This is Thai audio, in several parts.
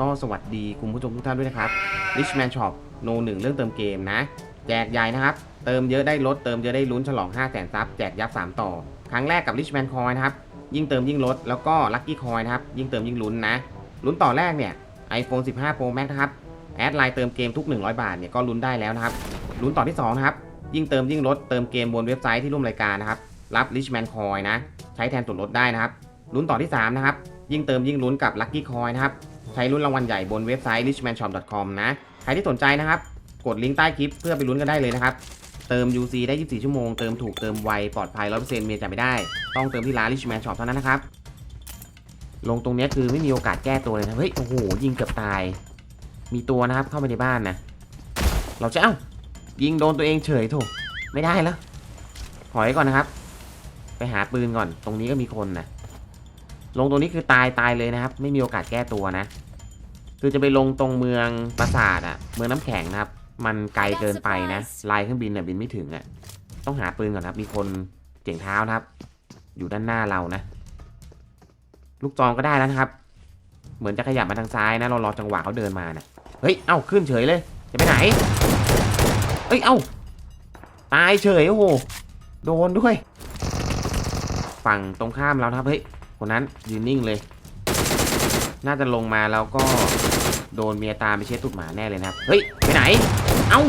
ก็สวัสดีคุณผู้ชมทุกท่านด้วยนะครับ Richman Shop โนหนึ่งเรื่องเติมเกมนะ แจกใหญ่นะครับ เติมเยอะได้ลด เติมเยอะได้ลุ้นฉลอง 5 0 0 0 0 0ซับแจกยับ 3 ต่อ ครั้งแรกกับ Richman Coin นะครับ ยิ่งเติมยิ่งลด แล้วก็ Lucky Coin นะครับ ยิ่งเติมยิ่งลุ้นนะ ลุ้นต่อแรกเนี่ย iPhone 15 Pro Max นะครับ แอดไลน์เติมเกมทุก 100 บาทเนี่ยก็ลุ้นได้แล้วนะครับ ลุ้นต่อที่2นะครับ ยิ่งเติมยิ่งลด เติมเกมบนเว็บไซต์ที่ร่วมรายการนะครับ รับ Richman Coin นะ ใช้แทนส่วนลดได้นะครับ ลุ้นต่อที่3นะครับ ยิ่งเติมยิ่งลุ้นกับ Lucky Coin นะครับ ช้ลุ้นรางวัลใหญ่บนเว็บไซต์ richmanshop.com นะ ใครที่สนใจนะครับ กดลิงก์ใต้คลิปเพื่อไปลุ้นกันได้เลยนะครับ เติม UC ได้ 24 ชั่วโมง เติมถูกเติมไว ปลอดภัย 100%เมียจ่ายไม่ได้ ต้องเติมที่ร้าน Richman Shop เท่านั้นนะครับ ลงตรงนี้คือไม่มีโอกาสแก้ตัวเลยนะ เฮ้ย โอ้โห ยิงเกือบตาย มีตัวนะครับ เข้าไปในบ้านนะ เราจะเอ้า ยิงโดนตัวเองเฉยโถไม่ได้แล้ว ถอยก่อนนะครับ ไปหาปืนก่อน ตรงนี้ก็มีคนนะลงตรงนี้คือตายตายเลยนะครับ ไม่มีโอกาสแก้ตัวนะ คือจะไปลงตรงเมืองปราสาทอะเมืองน้ำแข็งนะครับ มันไกลเกินไปนะลายเครื่องบินเนี่ยบินไม่ถึงอะต้องหาปืนก่อนครับ มีคนเจ๋งเท้านะครับ อยู่ด้านหน้าเรานะ ลูกจองก็ได้แล้วนะครับ เหมือนจะขยับมาทางซ้ายนะเรารอจังหวะเขาเดินมานะเฮ้ยเอ้าขึ้นเฉยเลยจะไปไหนเฮ้ยเอ้าตายเฉยโอ้โหโดนด้วย ฝั่งตรงข้ามเรานะครับเฮ้ยคนนั้นยืนนิ่งเลย น่าจะลงมาแล้วก็ โดนเมียตามไปเช็ดตุดหมาแน่เลยนะครับ เฮ้ย ไปไหน เอ้า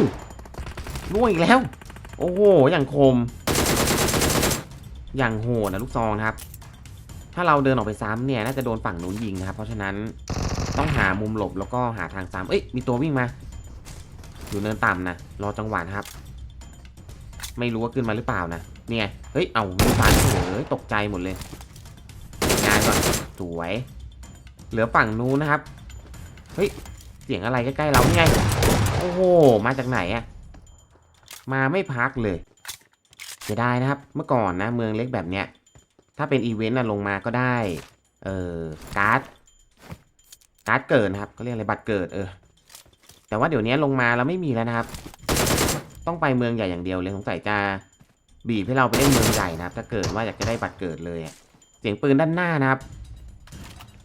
ล่วงอีกแล้ว โอ้โห อย่างคม อย่างโหดนะลูกซองครับ ถ้าเราเดินออกไปซ้ำเนี่ย น่าจะโดนฝั่งนู้นยิงนะครับ เพราะฉะนั้นต้องหามุมหลบแล้วก็หาทางซ้ำเอ้ย มีตัววิ่งมา อยู่เนินต่ำนะ รอจังหวะนะครับ ไม่รู้ว่าขึ้นมาหรือเปล่านะ เนี่ย เฮ้ย เอามือฝันเฮ้ยตกใจหมดเลย งานก่อน สวย เหลือฝั่งนู้นนะครับ ฮ้ย เสียงอะไรใกล้ๆเราไง โอ้โห มาจากไหนอะมาไม่พักเลยเสียดายนะครับ เมื่อก่อนนะเมืองเล็กแบบเนี้ย ถ้าเป็นอีเวนต์นะลงมาก็ได้ เออการ์ด การ์ดเกิดนะครับเขาเรียกอะไรบัตรเกิดเออ แต่ว่าเดี๋ยวนี้ลงมาแล้วไม่มีแล้วนะครับ ต้องไปเมืองใหญ่อย่างเดียวเลยสงสัยจะบีบให้เราไปเล่นเมืองใหญ่นะครับ ถ้าเกิดว่าอยากจะได้บัตรเกิดเลย เสียงปืนด้านหน้านะครับ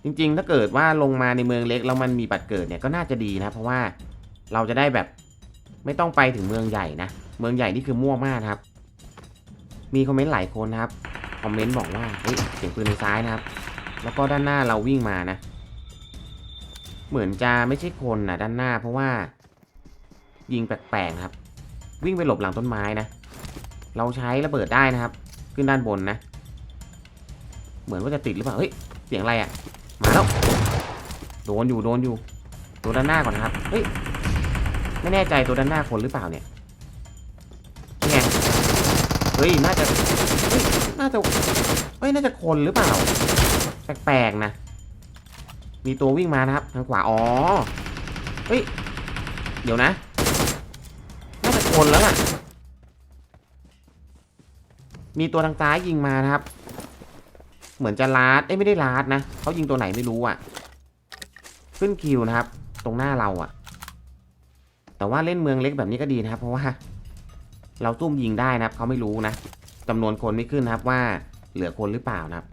จริงๆ ถ้าเกิดว่าลงมาในเมืองเล็กแล้วมันมีบัตรเกิดเนี่ยก็น่าจะดีนะ เพราะว่าเราจะได้แบบไม่ต้องไปถึงเมืองใหญ่นะ เมืองใหญ่นี่คือมั่วมากครับ มีคอมเมนต์หลายคนนะครับ คอมเมนต์บอกว่าเฮ้ยเสียงปืนในซ้ายนะครับ แล้วก็ด้านหน้าเราวิ่งมานะ เหมือนจะไม่ใช่คนนะด้านหน้า เพราะว่า ยิงแปลกๆครับ วิ่งไปหลบหลังต้นไม้นะ เราใช้ระเบิดได้นะครับ ขึ้นด้านบนนะ เหมือนว่าจะติดหรือเปล่า เฮ้ย เสียงอะไรอะ่ะ มาแล้ว โดนอยู่โดนอยู่ ตัวด้านหน้าก่อนนะครับ เฮ้ย ไม่แน่ใจตัวด้านหน้าคนหรือเปล่าเนี่ยนี่ไง เฮ้ย น่าจะเฮ้ยน่าจะ เฮ้ย น่าจะคนหรือเปล่า แปลกๆนะ มีตัววิ่งมานะครับ ทางขวา อ๋อ เฮ้ย เดี๋ยวนะ น่าจะคนแล้วล่ะมีตัวทางซ้ายยิงมานะครับ เหมือนจะลาดเอ้ยไม่ได้ลาดนะเขายิงตัวไหนไม่รู้อะ ขึ้นคิวนะครับ ตรงหน้าเราอะ แต่ว่าเล่นเมืองเล็กแบบนี้ก็ดีนะครับ เพราะว่า เราตุ้มยิงได้นะครับเขาไม่รู้นะจำนวนคนไม่ขึ้นนะครับว่าเหลือคนหรือเปล่านะครับ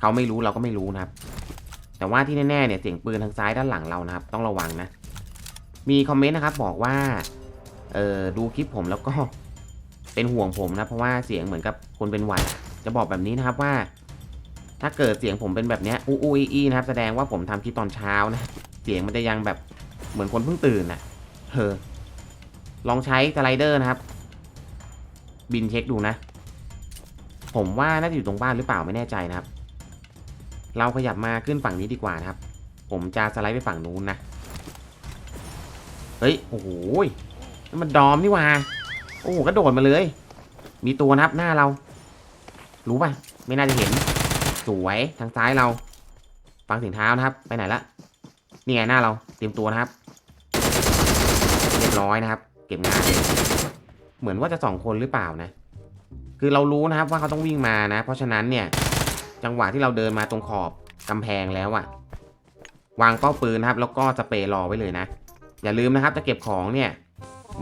เขาไม่รู้เราก็ไม่รู้นะครับ แต่ว่าที่แน่ๆเนี่ยเสียงปืนทางซ้ายด้านหลังเรานะครับ ต้องระวังนะ มีคอมเมนต์นะครับบอกว่าเออดูคลิปผมแล้วก็เป็นห่วงผมนะเพราะว่าเสียงเหมือนกับคนเป็นหวัดจะบอกแบบนี้นะครับว่า ถ้าเกิดเสียงผมเป็นแบบนี้อู้อู้อีอีนะครับ แสดงว่าผมทำคลิปตอนเช้านะ เสียงมันจะยังแบบเหมือนคนเพิ่งตื่นน่ะเออลองใช้สไลเดอร์นะครับ บินเช็คดูนะ ผมว่าน่าจะอยู่ตรงบ้านหรือเปล่าไม่แน่ใจนะครับ เราขยับมาขึ้นฝั่งนี้ดีกว่านะครับ ผมจะสไลด์ไปฝั่งนู้นนะ เฮ้ย โอ้โหมันดอมนี่ว่า โอ้โหกระโดดมาเลย มีตัวนะครับหน้าเรา รู้ป่ะ ไม่น่าจะเห็น สวยทางซ้ายเราฟังเสียงเท้านะครับ ไปไหนละนี่ไงหน้าเราเตรียมตัวนะครับเรียบร้อยนะครับ เก็บงานเหมือนว่าจะสองคนหรือเปล่านะ คือเรารู้นะครับว่าเขาต้องวิ่งมานะ เพราะฉะนั้นเนี่ย จังหวะที่เราเดินมาตรงขอบกำแพงแล้วอะวางเป้าปืนนะครับ แล้วก็สเปรย์รอไว้เลยนะ อย่าลืมนะครับจะเก็บของเนี่ย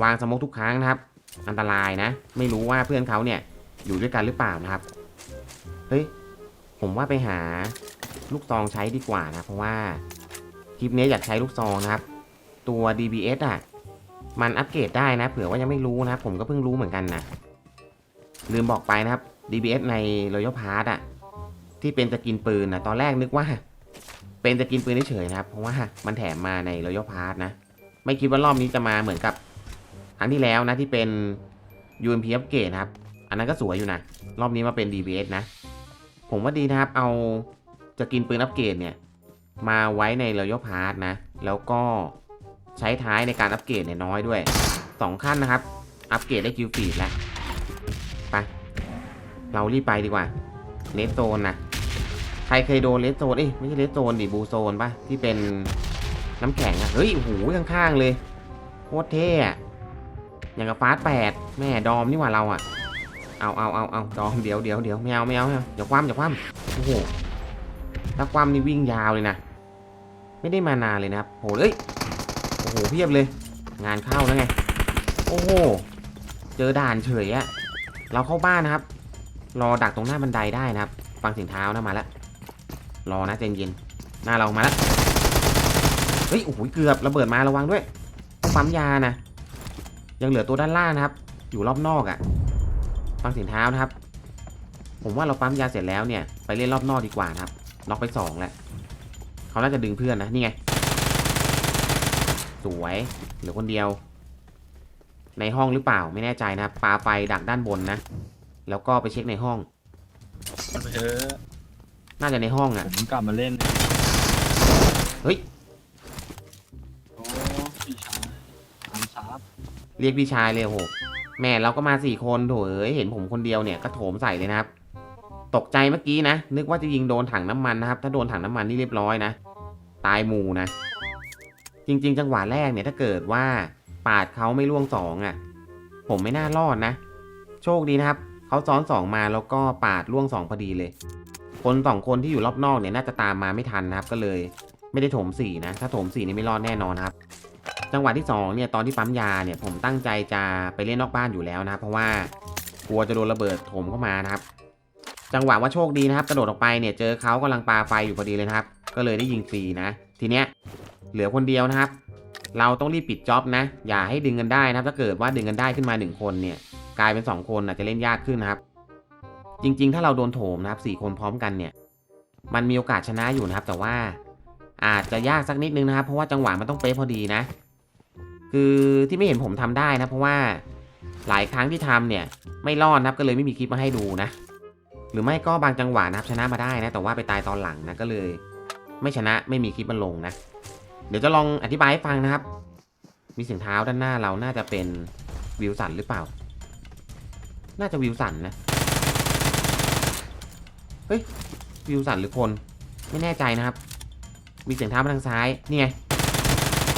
วางสโมกทุกครั้งนะครับ อันตรายนะ ไม่รู้ว่าเพื่อนเขาเนี่ยอยู่ด้วยกันหรือเปล่านะครับ เฮ้ย ผมว่าไปหาลูกซองใช้ดีกว่านะ เพราะว่าคลิปนี้อยากใช้ลูกซองนะครับ ตัว DBS อะ มันอัปเกรดได้นะ เผื่อว่ายังไม่รู้นะผมก็เพิ่งรู้เหมือนกันนะ ลืมบอกไปนะครับ DBS ใน Royal Pass อะ ที่เป็นสกินปืนนะตอนแรกนึกว่า เป็นสกินปืนเฉยๆนะครับ เพราะว่ามันแถมมาใน Royal Pass นะ ไม่คิดว่ารอบนี้จะมาเหมือนกับครั้งที่แล้วนะที่เป็น UMP อัปเกรดนะครับ อันนั้นก็สวยอยู่นะ รอบนี้มาเป็น DBS นะ ผมว่าดีนะครับ เอาจะกินปืนอัปเกรดเนี่ย มาไว้ใน Royal Pass นะ แล้วก็ใช้ท้ายในการอัปเกรดเนี่ยน้อยด้วย 2 ขั้นนะครับ อัปเกรดได้คิวฟีดแล้ว ไป เรารีบไปดีกว่าเลสโซนนะ ใครเคยโดนเลสโซนเอ้ยไม่ใช่เลสโซนดิบูโซนปะที่เป็นน้ำแข็งอะเฮ้ยโอ้โหข้างๆเลยโคตรเท่อะอย่างกับฟาสแปดแม่ดอมนี่หว่าเราอะ เอาเอาเอาเอาดอมเดี๋ยวเดี๋ยวเดี๋ยวไม่เอาไม่เอาไม่เอย่าคว่ำอย่าคว่ำโอ้โหถ้าคว่ำนี่วิ่งยาวเลยนะ ไม่ได้มานานเลยนะครับโหเอ้ยโอ้โหเพียบเลย งานเข้าแล้วไง โอ้โห เจอด่านเฉยอะเราเข้าบ้านนะครับ รอดักตรงหน้าบันไดได้นะครับ ฟังเสียงเท้านะมาแล้ว รอนะใจเย็น หน้าเรามาแล้ว เฮ้ย โอ้โห เกือบระเบิดมาระวังด้วยต้องปั๊มยานะ ยังเหลือตัวด้านล่างนะครับ อยู่รอบนอกอะ่ะ ฟังเสียงเท้านะครับ ผมว่าเราปั๊มยาเสร็จแล้วเนี่ย ไปเล่นรอบนอกดีกว่านะครับน็อกไปสองแล้วเขาน่าจะดึงเพื่อนนะนี่ไง สวยเหลือคนเดียว ในห้องหรือเปล่าไม่แน่ใจนะครับปาไฟดักด้านบนนะ แล้วก็ไปเช็คในห้องไปเถอะน่าจะในห้องอะผมกลับมาเล่นเฮ้ยโอ้พี่ชายตามซับเรียกพี่ชายเลยโอ้โห แม่เราก็มาสี่คนโถเอ้ยเห็นผมคนเดียวเนี่ยก็โถมใส่เลยนะครับ ตกใจเมื่อกี้นะ นึกว่าจะยิงโดนถังน้ำมันนะครับ ถ้าโดนถังน้ำมันนี่เรียบร้อยนะ ตายหมู่นะ จริง ๆ จังหวะแรกเนี่ยถ้าเกิดว่าปาดเขาไม่ล่วงสองอะ ผมไม่น่ารอดนะ โชคดีนะครับเขาซ้อนสองมาแล้วก็ปาดล่วงสองพอดีเลย คนสองคนที่อยู่รอบนอกเนี่ยน่าจะตามมาไม่ทันนะครับ ก็เลย ไม่ได้โถมสี่นะ ถ้าโถมสี่นี่ไม่รอดแน่นอนครับ จังหวะที่สองเนี่ยตอนที่ปั๊มยาเนี่ยผมตั้งใจจะไปเล่นนอกบ้านอยู่แล้วนะครับเพราะว่ากลัวจะโดนระเบิดโถมเข้ามานะครับ จังหวะว่าโชคดีนะครับ กระโดดออกไปเนี่ยเจอเขากำลังปาไฟอยู่พอดีเลยนะครับ ก็เลยได้ยิงฟรีนะ ทีเนี้ยเหลือคนเดียวนะครับ เราต้องรีบปิดจ็อบนะ อย่าให้ดึงกันได้นะครับ ถ้าเกิดว่าดึงกันได้ขึ้นมาหนึ่งคนเนี่ยกลายเป็นสองคนอาจจะเล่นยากขึ้นนะครับ จริง ๆ ถ้าเราโดนโถมนะครับสี่คนพร้อมกันเนี่ยมันมีโอกาสชนะอยู่นะครับ แต่ว่าอาจจะยากสักนิดนึงนะครับ เพราะว่าจังหวะมันต้องเป๊ะพอดีนะ คือที่ไม่เห็นผมทำได้นะ เพราะว่าหลายครั้งที่ทำเนี่ยไม่รอดนะครับก็เลยไม่มีคลิปมาให้ดูนะ หรือไม่ก็บางจังหวะนะครับชนะมาได้นะ แต่ว่าไปตายตอนหลังนะก็เลย ไม่ชนะไม่มีคลิปมาลงนะ เดี๋ยวจะลองอธิบายให้ฟังนะครับ มีเสียงเท้าด้านหน้าเราน่าจะเป็นวิวสันหรือเปล่า น่าจะวิวสันนะเฮ้ยวิวสันหรือคนไม่แน่ใจนะครับ มีเสียงเท้ามาทางซ้ายนี่ไง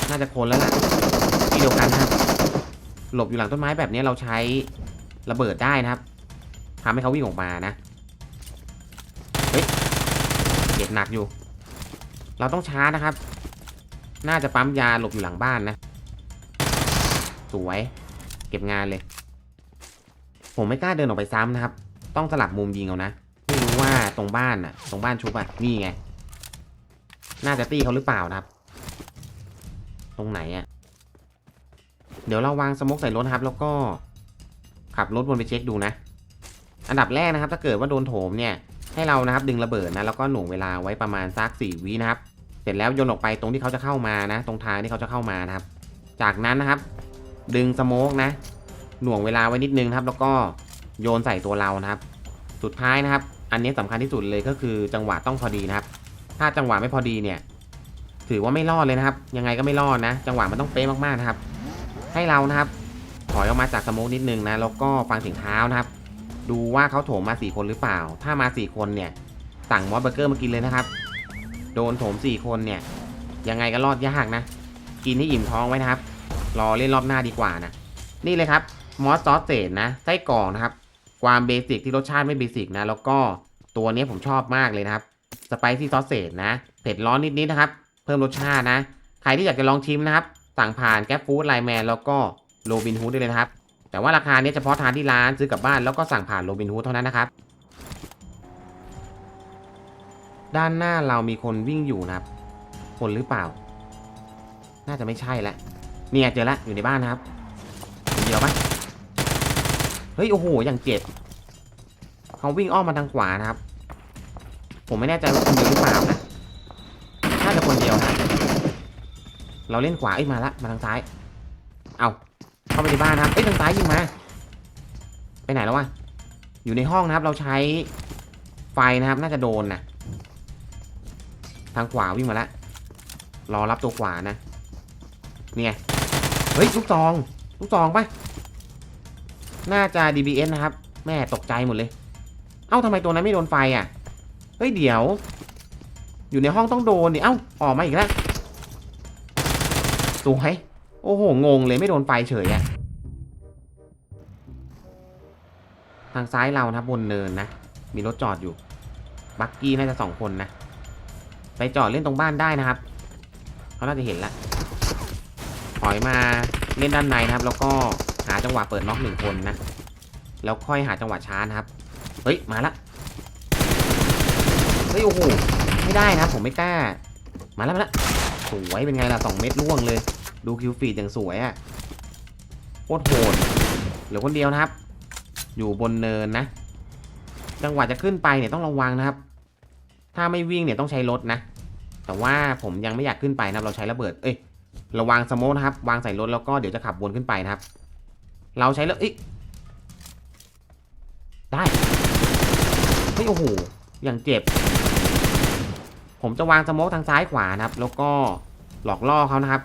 น่าจะคนแล้วล่ะ ที่เดียวกันนะครับ หลบอยู่หลังต้นไม้แบบนี้เราใช้ระเบิดได้นะครับทำให้เขาวิ่งออกมานะ เฮ้ยเจ็บหนักอยู่ เราต้องช้านะครับ น่าจะปั๊มยาหลบอยู่หลังบ้านนะ สวย เก็บงานเลย ผมไม่กล้าเดินออกไปซ้ำนะครับ ต้องสลับมุมยิงเอานะ ไม่รู้ว่าตรงบ้านน่ะตรงบ้านชุบอะนี่ไง น่าจะตีเขาหรือเปล่านะครับ ตรงไหนอะ เดี๋ยวเราวางสโมกใส่รถครับ แล้วก็ขับรถวนไปเช็คดูนะ อันดับแรกนะครับ ถ้าเกิดว่าโดนโถมเนี่ย ให้เรานะครับดึงระเบิดนะแล้วก็หน่วงเวลาไว้ประมาณสักสี่วินะครับ เสร็จแล้วโยนออกไปตรงที่เขาจะเข้ามานะ ตรงทางที่เขาจะเข้ามานะครับ จากนั้นนะครับ ดึงสโมกนะ หน่วงเวลาไว้นิดนึงครับ แล้วก็โยนใส่ตัวเรานะครับ สุดท้ายนะครับ อันนี้สำคัญที่สุดเลยก็คือจังหวะต้องพอดีนะครับ ถ้าจังหวะไม่พอดีเนี่ย ถือว่าไม่รอดเลยนะครับ ยังไงก็ไม่รอดนะ จังหวะมันต้องเป๊ะมากๆนะครับ ให้เรานะครับ ถอยออกมาจากสโมกนิดนึงนะแล้วก็ฟังเสียงเท้านะครับ ดูว่าเขาโถมมาสี่คนหรือเปล่า ถ้ามาสี่คนเนี่ยสั่งมอสเบอร์เกอร์มากินเลยนะครับ โดนโถมสี่คนเนี่ย ยังไงก็รอดยากนะ กินให้อิ่มท้องไว้นะครับ รอเล่นรอบหน้าดีกว่านะ นี่เลยครับมอสซอสเศษนะไส้กรอกนะครับ ความเบสิกที่รสชาติไม่เบสิกนะ แล้วก็ตัวนี้ผมชอบมากเลยนะครับ สไปซี่ซอสเศษนะ เผ็ดร้อนนิดๆนะครับ เพิ่มรสชาตินะ ใครที่อยากจะลองชิมนะครับ สั่งผ่านแก๊ปฟู้ดไลแมนแล้วก็โรบินฮูดได้เลยนะครับ แต่ว่าราคาเนี้เฉพาะทานที่ร้านซื้อกลับบ้านแล้วก็สั่งผ่านโรบินฮูดเท่านั้นนะครับ ด้านหน้าเรามีคนวิ่งอยู่นะครับ คนหรือเปล่า น่าจะไม่ใช่ละเนี่ยเจอละอยู่ในบ้านนะครับ เดียวปะเฮ้ยโอ้โหอย่างเจ็บเขาวิ่งอ้อมมาทางขวานะครับ ผมไม่แน่ใจว่าคนเดียวหรือเปล่านะน่าจะคนเดียวนะ เราเล่นขวาเอ้ยมาละมาทางซ้าย เอาเข้าไปในบ้านนะครับเอ้ยทางซ้ายยิงมา ไปไหนแล้ววะ อยู่ในห้องนะครับ เราใช้ไฟนะครับ น่าจะโดนนะทางขวาวิ่งมาล้วรอรับตัวขวานะ เนี่ยเฮ้ยลูกซองลูกซองไปน่าจะ DBS นะครับ แม่ตกใจหมดเลย เอ้าทำไมตัวนั้นไม่โดนไฟอะ เฮ้ยเดี๋ยว อยู่ในห้องต้องโดนดิเอ้าออกมาอีกแล้ว สวยโอ้โห งงเลยไม่โดนไฟเฉยอะทางซ้ายเรานะครับบนเนินนะ มีรถจอดอยู่ บักกี้น่าจะสองคนนะ ไปจอดเล่นตรงบ้านได้นะครับ เขาน่าจะเห็นละ ถอยมาเล่นด้านในนะครับ แล้วก็หาจังหวะเปิดน็อกหนึ่งคนนะ แล้วค่อยหาจังหวะช้านะครับ เฮ้ย มาละ เฮ้ย โอ้โห ไม่ได้นะผมไม่กล้า มาแล้วมาแล้วสวยเป็นไงล่ะสองเม็ดล่วงเลย ดูคิวฟีดอย่างสวยอะ่ะโคตรโหดเหลือคนเดียวนะครับ อยู่บนเนินนะ จังหวะจะขึ้นไปเนี่ยต้องระวังนะครับ ถ้าไม่วิ่งเนี่ยต้องใช้รถนะ แต่ว่าผมยังไม่อยากขึ้นไปนะเราใช้ระเบิด เอ้ยระวังสโมนะครับ วางใส่รถแล้วก็เดี๋ยวจะขับวนขึ้นไปนะครับ เราใช้แล้วเอ้ยได้เฮ้ยโอ้โหอย่างเจ็บ ผมจะวางสโมกทางซ้ายขวานะครับ แล้วก็หลอกล่อเขานะครับ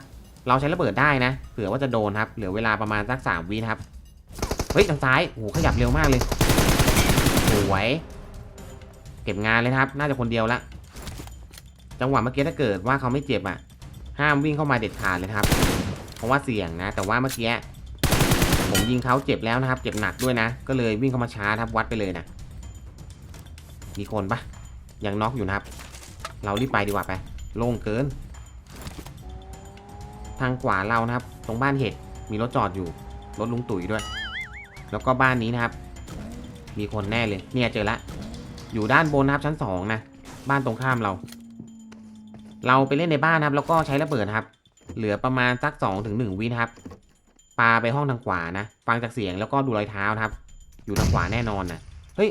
เราใช้ระเบิดได้นะ เผื่อว่าจะโดนครับ เหลือเวลาประมาณสักสามวินะครับ เฮ้ยทางซ้ายโอ้โหขยับเร็วมากเลยสวยเก็บงานเลยครับ น่าจะคนเดียวละ จังหวะเมื่อกี้ถ้าเกิดว่าเขาไม่เจ็บอะ ห้ามวิ่งเข้ามาเด็ดขาดเลยครับ เพราะว่าเสี่ยงนะ แต่ว่าเมื่อกี้ผมยิงเขาเจ็บแล้วนะครับ เจ็บหนักด้วยนะ ก็เลยวิ่งเข้ามาช้าครับ วัดไปเลยนะ มีคนปะยังน็อกอยู่นะครับ เรารีบไปดีกว่าไป โล่งเกิน ทางขวาเรานะครับ ตรงบ้านเห็ดมีรถจอดอยู่ รถลุงตุ๋ยด้วย แล้วก็บ้านนี้นะครับ มีคนแน่เลย เนี่ยเจอละ อยู่ด้านบนนะครับชั้นสองนะ บ้านตรงข้ามเรา เราไปเล่นในบ้านนะครับ แล้วก็ใช้ระเบิดครับ เหลือประมาณสักสองถึงหนึ่งวินะครับ ปาไปห้องทางขวานะ ฟังจากเสียงแล้วก็ดูรอยเท้านะครับ อยู่ทางขวาแน่นอนนะเฮ้ย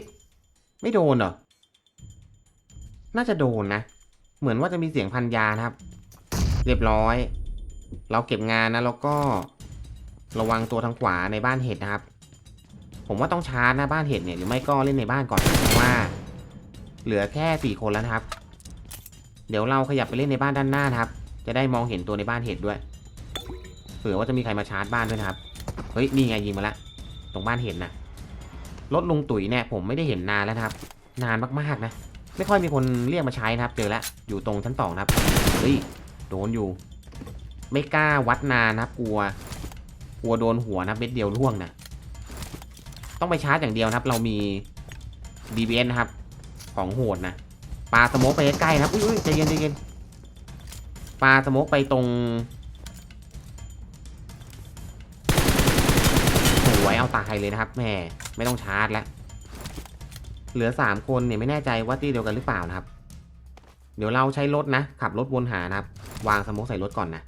ไม่โดนเหรอ น่าจะโดนนะ เหมือนว่าจะมีเสียงพันยานะครับ เรียบร้อย เราเก็บงานนะแล้วก็ระวังตัวทางขวาในบ้านเห็ดนะครับ ผมว่าต้องชาร์จนะบ้านเห็ดเนี่ยหรือไม่ก็เล่นในบ้านก่อนเพราะว่า เหลือแค่สี่คนแล้วนะครับ เดี๋ยวเราขยับไปเล่นในบ้านด้านหน้านะครับ จะได้มองเห็นตัวในบ้านเห็ดด้วยเผื่อว่าจะมีใครมาชาร์จบ้านด้วยนะครับเฮ้ยนี่ไงยิงมาละตรงบ้านเห็นนะรถลุงตุ๋ยเนี่ยผมไม่ได้เห็นนานแล้วนะครับ นานมากๆนะไม่ค่อยมีคนเรียกมาใช้นะครับ เจอแล้วอยู่ตรงชั้นสองนะครับเฮ้ยโดนอยู่ ไม่กล้าวัดนานนะครับกลัว กลัวโดนหัวนะเม็ดเดียวร่วงนะต้องไปชาร์จอย่างเดียวนะครับ เรามี DBS นะครับ ของโหดนะปลาสโมกไปใกล้ๆนะครับอุ้ยใจเย็นใจเย็นปลาสโมกไปตรงสวยเอาตายเลยนะครับแหม่ไม่ต้องชาร์จแล้วเหลือสามคนเนี่ยไม่แน่ใจว่าตีเดียวกันหรือเปล่านะครับ เดี๋ยวเราใช้รถนะ ขับรถวนหานะครับ วางสโมกใส่รถก่อนนะ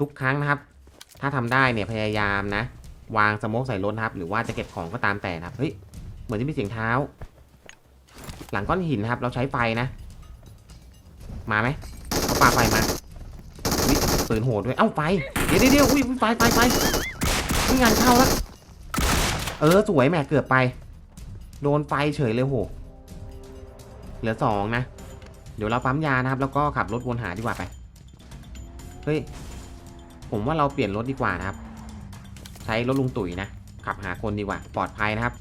ทุกครั้งนะครับ ถ้าทำได้เนี่ยพยายามนะ วางสโมกใส่รถนะครับ หรือว่าจะเก็บของก็ตามแต่นะครับเฮ้ยเหมือนจะมีเสียงเท้า หลังก้อนหินนะครับ เราใช้ไฟนะ มาไหมเขาปาไฟมาอุ้ยปืนโหดด้วยเอ้าไฟเดี๋ยวเดี๋ยวอุ้ยไฟไฟไฟนี่งานเข้าแล้วเออสวยแหม่เกือบไป โดนไฟเฉยเลยโหเหลือสองนะ เดี๋ยวเราปั๊มยานะครับ แล้วก็ขับรถวนหาดีกว่าไป เฮ้ย ผมว่าเราเปลี่ยนรถดีกว่านะครับ ใช้รถลุงตุ๋ยนะ ขับหาคนดีกว่า ปลอดภัยนะครับ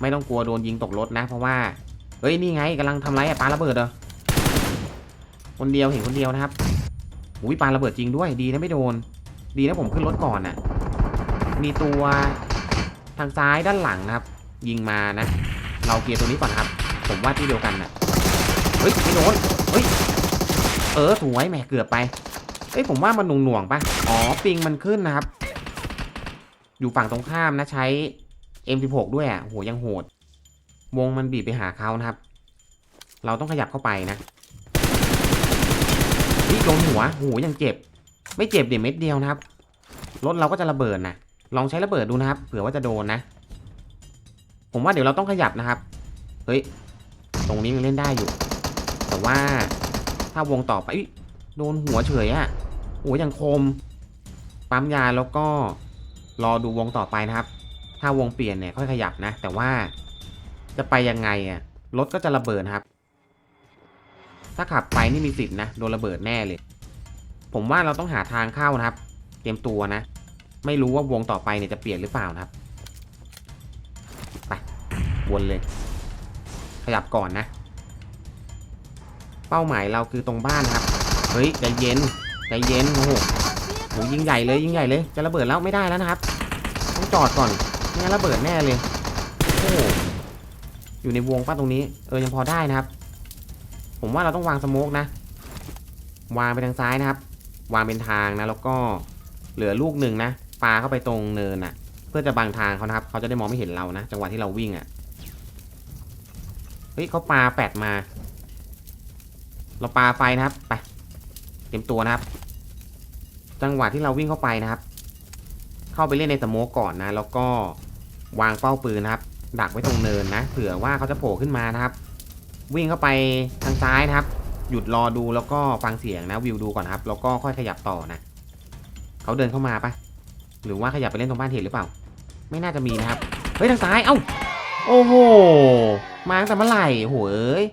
ไม่ต้องกลัวโดนยิงตกรถนะ เพราะว่า เฮ้ย นี่ไงกำลังทำไรอะปาระเบิดเหรอ คนเดียวเห็นคนเดียวนะครับอุ้ยปาระเบิดจริงด้วย ดีนะไม่โดน ดีนะผมขึ้นรถก่อนน่ะ มีตัวทางซ้ายด้านหลังนะครับ ยิงมานะ เราเคลียร์ตัวนี้ก่อนครับ ผมว่าที่เดียวกันน่ะ เฮ้ยไม่โดน เฮ้ย เออสวยแหมเกือบไป เอ้ยผมว่ามันหน่วงๆปะอ๋อปิงมันขึ้นนะครับ อยู่ฝั่งตรงข้ามนะใช้ M16 ด้วยอะโหยังโหด วงมันบีบไปหาเขานะครับ เราต้องขยับเข้าไปนะนี่โดนหัวโหยังเจ็บ ไม่เจ็บเดี๋ยวเม็ดเดียวนะครับรถเราก็จะระเบิดนะลองใช้ระเบิดดูนะครับ เผื่อว่าจะโดนนะ ผมว่าเดี๋ยวเราต้องขยับนะครับ เฮ้ย ตรงนี้ยังเล่นได้อยู่ แต่ว่าถ้าวงต่อไปอ โดนหัวเฉยอะโอ้ยยังคม ปั๊มยาแล้วก็รอดูวงต่อไปนะครับ ถ้าวงเปลี่ยนเนี่ยค่อยขยับนะ แต่ว่าจะไปยังไงอะรถก็จะระเบิดครับ ถ้าขับไปนี่มีสิทธิ์นะโดนระเบิดแน่เลย ผมว่าเราต้องหาทางเข้านะครับ เตรียมตัวนะ ไม่รู้ว่าวงต่อไปเนี่ยจะเปลี่ยนหรือเปล่านะครับไปวนเลย ขยับก่อนนะ เป้าหมายเราคือตรงบ้านนะครับ เฮ้ยใจเย็นใจเย็นโอ้โหโหยิงใหญ่เลยยิงใหญ่เลยจะระเบิดแล้วไม่ได้แล้วนะครับ ต้องจอดก่อนไม่งั้นระเบิดแน่เลยโอ้โหอยู่ในวงป้าตรงนี้เออยังพอได้นะครับ ผมว่าเราต้องวางสโมกนะ วางไปทางซ้ายนะครับ วางเป็นทางนะ แล้วก็เหลือลูกหนึ่งนะปาเข้าไปตรงเนินน่ะ เพื่อจะบังทางเขานะครับเขาจะได้มองไม่เห็นเรานะจังหวะที่เราวิ่งอะ่ะเฮ้ยเขาปาแปดมา เราปาไฟนะครับไป เตรียมตัวนะครับ จังหวะที่เราวิ่งเข้าไปนะครับ เข้าไปเล่นในสโมกก่อนนะ แล้วก็วางเป้าปืนนะครับ ดักไว้ตรงเนินนะ เผื่อว่าเขาจะโผล่ขึ้นมานะครับ วิ่งเข้าไปทางซ้ายนะครับ หยุดรอดูแล้วก็ฟังเสียงนะวิวดูก่อนครับ แล้วก็ค่อยขยับต่อนะ เขาเดินเข้ามาปะหรือว่าขยับไปเล่นตรงบ้านเห็นหรือเปล่า ไม่น่าจะมีนะครับ เฮ้ยทางซ้าย เอ้า โอ้โห มาตั้งแต่เมื่อไหร่โหเอ้ย